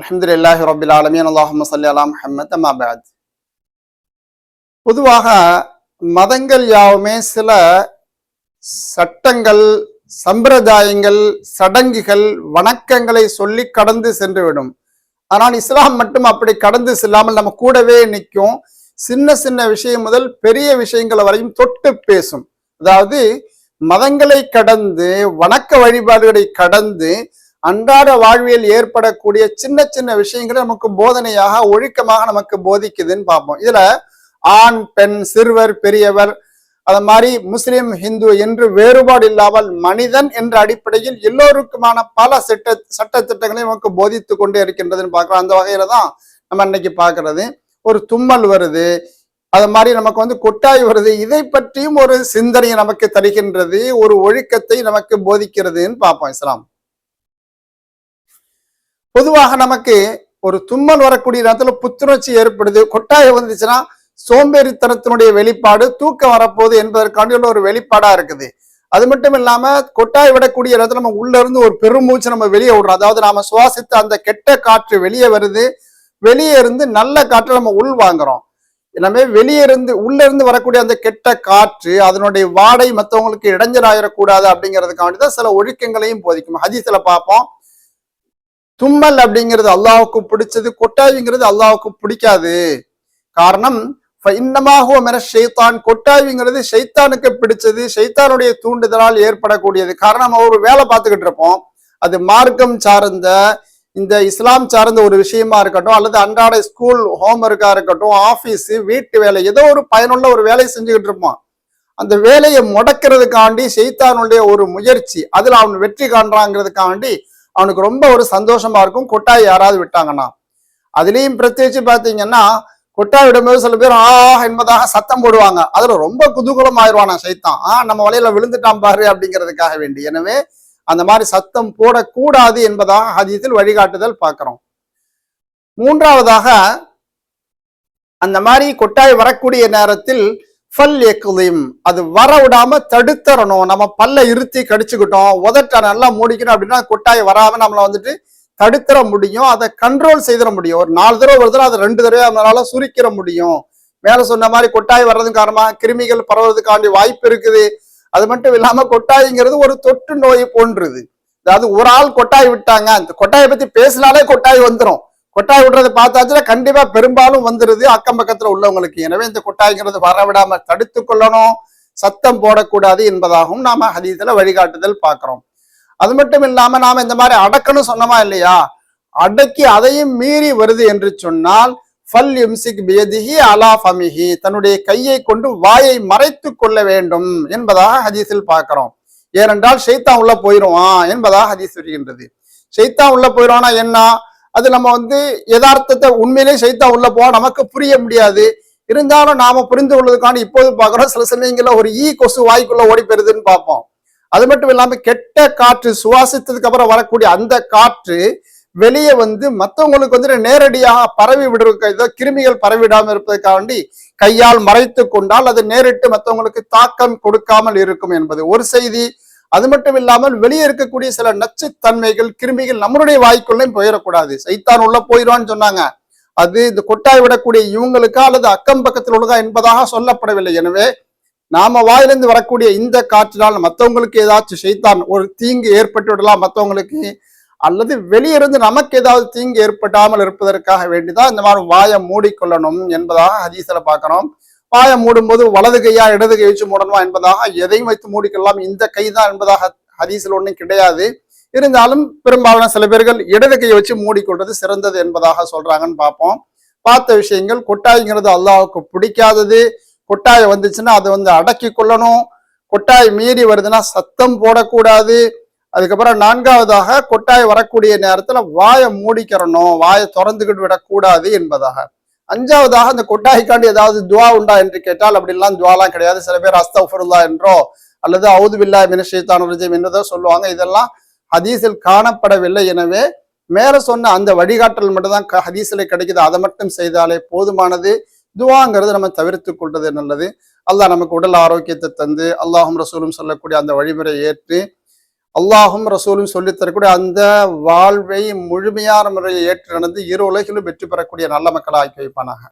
அலமதுல்லாஹி ரபில் ஆலமீன். அல்லாஹம் சல்லி அலா முஹம்மத். அம்மா பொதுவாக மதங்கள் யாவுமே சில சட்டங்கள் சம்பிரதாயங்கள் சடங்குகள் வணக்கங்களை சொல்லி கடந்து சென்றுவிடும். ஆனால் இஸ்லாம் மட்டும் அப்படி கடந்து செல்லாமல் நம்ம கூடவே நிற்கும். சின்ன சின்ன விஷயம் முதல் பெரிய விஷயங்கள் வரையும் தொட்டு பேசும். அதாவது மதங்களை கடந்து வணக்க வழிபாடுகளை கடந்து அன்றாட வாழ்வியல் ஏற்படக்கூடிய சின்ன சின்ன விஷயங்களை நமக்கு போதனையாக ஒழுக்கமாக நமக்கு போதிக்குதுன்னு பார்ப்போம். இதுல ஆண் பெண் சிறுவர் பெரியவர் அது மாதிரி முஸ்லிம் ஹிந்து என்று வேறுபாடு இல்லாமல் மனிதன் என்ற அடிப்படையில் எல்லோருக்குமான பல சட்ட சட்ட திட்டங்களை நமக்கு போதித்து கொண்டே இருக்கின்றதுன்னு பார்க்கலாம் அந்த வகையில தான் நம்ம இன்னைக்கு பார்க்கறது. ஒரு தும்மல் வருது. அது மாதிரி நமக்கு வந்து கொட்டாய் வருது. இதை பற்றியும் ஒரு சிந்தனையை நமக்கு தருகின்றது. ஒரு ஒழுக்கத்தை நமக்கு போதிக்கிறதுன்னு பார்ப்போம் இஸ்லாம். பொதுவாக நமக்கு ஒரு தும்மல் வரக்கூடிய நேரத்துல புத்துணர்ச்சி ஏற்படுது. கொட்டாயம் வந்துச்சுன்னா சோம்பேறித்தனத்தினுடைய வெளிப்பாடு தூக்கம் வரப்போகுது என்பதற்காண்டி உள்ள ஒரு வெளிப்பாடா இருக்குது. அது மட்டும் இல்லாம கொட்டாய் விடக்கூடிய இடத்துல நம்ம உள்ள இருந்து ஒரு பெருமூச்சு நம்ம வெளியே விடுறோம். அதாவது நாம சுவாசித்த அந்த கெட்ட காற்று வெளியே வருது. வெளியே இருந்து நல்ல காற்றை நம்ம உள் வாங்குறோம். எல்லாமே வெளியே இருந்து உள்ள இருந்து வரக்கூடிய அந்த கெட்ட காற்று அதனுடைய வாடை மற்றவங்களுக்கு இடைஞ்சலாயிடக்கூடாது அப்படிங்கிறதுக்காண்டி தான் சில ஒழுக்கங்களையும் போதிக்கும். ஹதீஸ்ல பார்ப்போம். தும்மல் அப்படிங்கிறது அல்லாவுக்கு பிடிச்சது கொட்டாவிங்கிறது அல்லாவுக்கு பிடிக்காது. காரணம் இன்னமாக மென ஷெய்தான் கொட்டாவிங்கிறது ஷைத்தானுக்கு பிடிச்சது ஷைத்தானுடைய தூண்டுதலால் ஏற்படக்கூடியது. காரணம் நம்ம ஒரு வேலை பார்த்துக்கிட்டு இருப்போம். அது மார்க்கம் சார்ந்த இந்த இஸ்லாம் சார்ந்த ஒரு விஷயமா இருக்கட்டும் அல்லது அன்றாட ஸ்கூல் ஹோம்ஒர்க்கா இருக்கட்டும் ஆஃபீஸ் வீட்டு வேலை ஏதோ ஒரு பயனுள்ள ஒரு வேலையை செஞ்சுக்கிட்டு இருப்போம். அந்த வேலையை முடக்கிறதுக்காண்டி செய்தானுடைய ஒரு முயற்சி அதில் அவன் வெற்றி காண்றாங்கிறதுக்காண்டி அவனுக்கு ரொம்ப ஒரு சந்தோஷமா இருக்கும். கொட்டாய் யாராவது விட்டாங்கன்னா. அதுலயும் பிரத்யேகிச்சு பார்த்தீங்கன்னா கொட்டாய் விடும்போது சில பேர் ஆ என்பதாக சத்தம் போடுவாங்க. அதுல ரொம்ப குதூகலம் ஆயிடுவானா சைத்தான். ஆஹ் நம்ம வலையில விழுந்துட்டான் பாரு அப்படிங்கிறதுக்காக வேண்டி. எனவே அந்த மாதிரி சத்தம் போடக்கூடாது என்பதாக ஹதீஸில் வழிகாட்டுதல் பார்க்கிறோம். மூன்றாவதாக அந்த மாதிரி கொட்டாய் வரக்கூடிய நேரத்தில் ஃபல் எக்குலிம் அது வர விடாம தடுத்தரணும். நம்ம பல்ல இருத்தி கடிச்சுக்கிட்டோம். உதட்ட நல்லா மூடிக்கணும் அப்படின்னா கொட்டாய் வராம நம்மளை வந்துட்டு தடுத்துற முடியும். அதை கண்ட்ரோல் செய்திட முடியும். ஒரு நாலு தடவை ஒரு தடவை அதை ரெண்டு தடவை நம்மளால சுருக்கிற முடியும். மேல சொன்ன மாதிரி கொட்டாய் வர்றது காரணமா கிருமிகள் பரவுறதுக்காண்டி வாய்ப்பு இருக்குது. அது மட்டும் இல்லாம கொட்டாய்ங்கிறது ஒரு தொற்று நோய் போன்றது. அதாவது ஒரு ஆள் கொட்டாய் விட்டாங்க. அந்த கொட்டாயை பத்தி பேசினாலே கொட்டாய் வந்துடும் கொட்டாய் விடுறது பார்த்தாச்சுன்னா கண்டிப்பா பெரும்பாலும் வந்துருது அக்கம் பக்கத்துல உள்ளவங்களுக்கு. எனவே இந்த கொட்டாய்ங்கிறது வரவிடாம தடுத்து கொள்ளணும் சத்தம் போடக்கூடாது என்பதாகவும் நாம ஹதீஸ்ல வழிகாட்டுதல் பார்க்கிறோம். அது மட்டும் இல்லாம நாம இந்த மாதிரி அடக்கணும் சொன்னமா இல்லையா? அடக்கி அதையும் மீறி வருது என்று சொன்னால் ஃபல் யும்சிக் பியதிஹி அலா ஃபமிஹி தன்னுடைய கையை கொண்டு வாயை மறைத்து கொள்ள வேண்டும் என்பதாக ஹதீஸில் பார்க்கிறோம். ஏனென்றால் ஷைத்தான் உள்ள போயிடுவான் என்பதாக ஹதீஸ் வருகின்றது ஷைத்தான் உள்ள போயிடுவானா என்ன? அது நம்ம வந்து யதார்த்தத்தை உண்மையிலே செய்தா உள்ள போக நமக்கு புரிய முடியாது. இருந்தாலும் நாம புரிந்து கொள்வதற்கான இப்போது பார்க்கிறோம். சில சமயங்கள்ல ஒரு ஈ கொசு வாய்க்குள்ள ஓடி பெறுதுன்னு பார்ப்போம். அது மட்டும் இல்லாம கெட்ட காற்று சுவாசித்ததுக்கு அப்புறம் வரக்கூடிய அந்த காற்று வெளியே வந்து மற்றவங்களுக்கு வந்து நேரடியாக பரவி விடுறதுக்கு ஏதோ கிருமிகள் பரவிடாமல் இருப்பதற்காண்டி கையால் மறைத்து கொண்டால் அது நேரிட்டு மற்றவங்களுக்கு தாக்கம் கொடுக்காமல் இருக்கும் என்பது ஒரு செய்தி. அது மட்டும் இல்லாமல் வெளியே இருக்கக்கூடிய சில நச்சுத்தன்மைகள் கிருமிகள் நம்மளுடைய வாய்க்குள்ளே போயிடக்கூடாது. சைத்தான் உள்ள போயிடுவான்னு சொன்னாங்க. அது இந்த கொட்டாய் விடக்கூடிய இவங்களுக்கா அல்லது அக்கம் பக்கத்தில் உள்ளதா என்பதாக சொல்லப்படவில்லை. எனவே நாம வாயிலிருந்து வரக்கூடிய இந்த காற்றினால் மற்றவங்களுக்கு ஏதாச்சும் செய்தான் ஒரு தீங்கு ஏற்பட்டு விடலாம் மற்றவங்களுக்கு அல்லது வெளியிருந்து நமக்கு ஏதாவது தீங்கு ஏற்படாமல் இருப்பதற்காக வேண்டிதான் இந்த மாதிரி வாயை மூடிக்கொள்ளணும் என்பதாக ஹதீசில் பார்க்கிறோம். வாயை மூடும்போது வலது கையா இடது கை வச்சு மூடணுமா என்பதாக எதையும் வைத்து மூடிக்கொள்ளலாம். இந்த கை தான் என்பதாக ஹதீஸில் ஒன்றும் கிடையாது. இருந்தாலும் பெரும்பாலான சில பேர்கள் இடது கையை வச்சு மூடிக்கொள்வது சிறந்தது என்பதாக சொல்றாங்கன்னு பார்ப்போம். பார்த்த விஷயங்கள் கொட்டாய்ங்கிறது அல்லாவுக்கு பிடிக்காதது. கொட்டாய் வந்துச்சுன்னா அதை வந்து அடக்கி கொள்ளணும். கொட்டாய் மீறி வருதுன்னா சத்தம் போடக்கூடாது. அதுக்கப்புறம் நான்காவதாக கொட்டாய் வரக்கூடிய நேரத்துல வாயை மூடிக்கிறணும். வாயை திறந்துக்கிட்டு விடக்கூடாது என்பதாக. அஞ்சாவதாக அந்த கொட்டாய்க்காண்டு ஏதாவது துவா உண்டா என்று கேட்டால் அப்படிலாம் துவாலாம் கிடையாது. சில பேர் அஸ்தஃபருல்லா என்றோ அல்லது அவுதுபில்லா மினஷேத்தான ரஜம் என்னதோ சொல்லுவாங்க. இதெல்லாம் ஹதீஸில் காணப்படவில்லை. எனவே மேல சொன்ன அந்த வழிகாட்டல் மட்டும்தான் ஹதீஸில் கிடைக்குது. அதை மட்டும் செய்தாலே போதுமானது. துவாங்கிறது நம்ம தவிர்த்து கொள்வது நல்லது. அல்லாஹ் நமக்கு உடல் ஆரோக்கியத்தை தந்து அல்லாஹும் ரசூலும் சொல்லக்கூடிய அந்த வழிமுறை ஏற்று அல்லாஹும் ரசூலும் சொல்லித்தரக்கூடிய அந்த வாழ்வை முழுமையான முறையை ஏற்று நடந்து இரு உலகிலும் வெற்றி பெறக்கூடிய நல்ல மக்களாக ஆக்கி வைப்பானாக.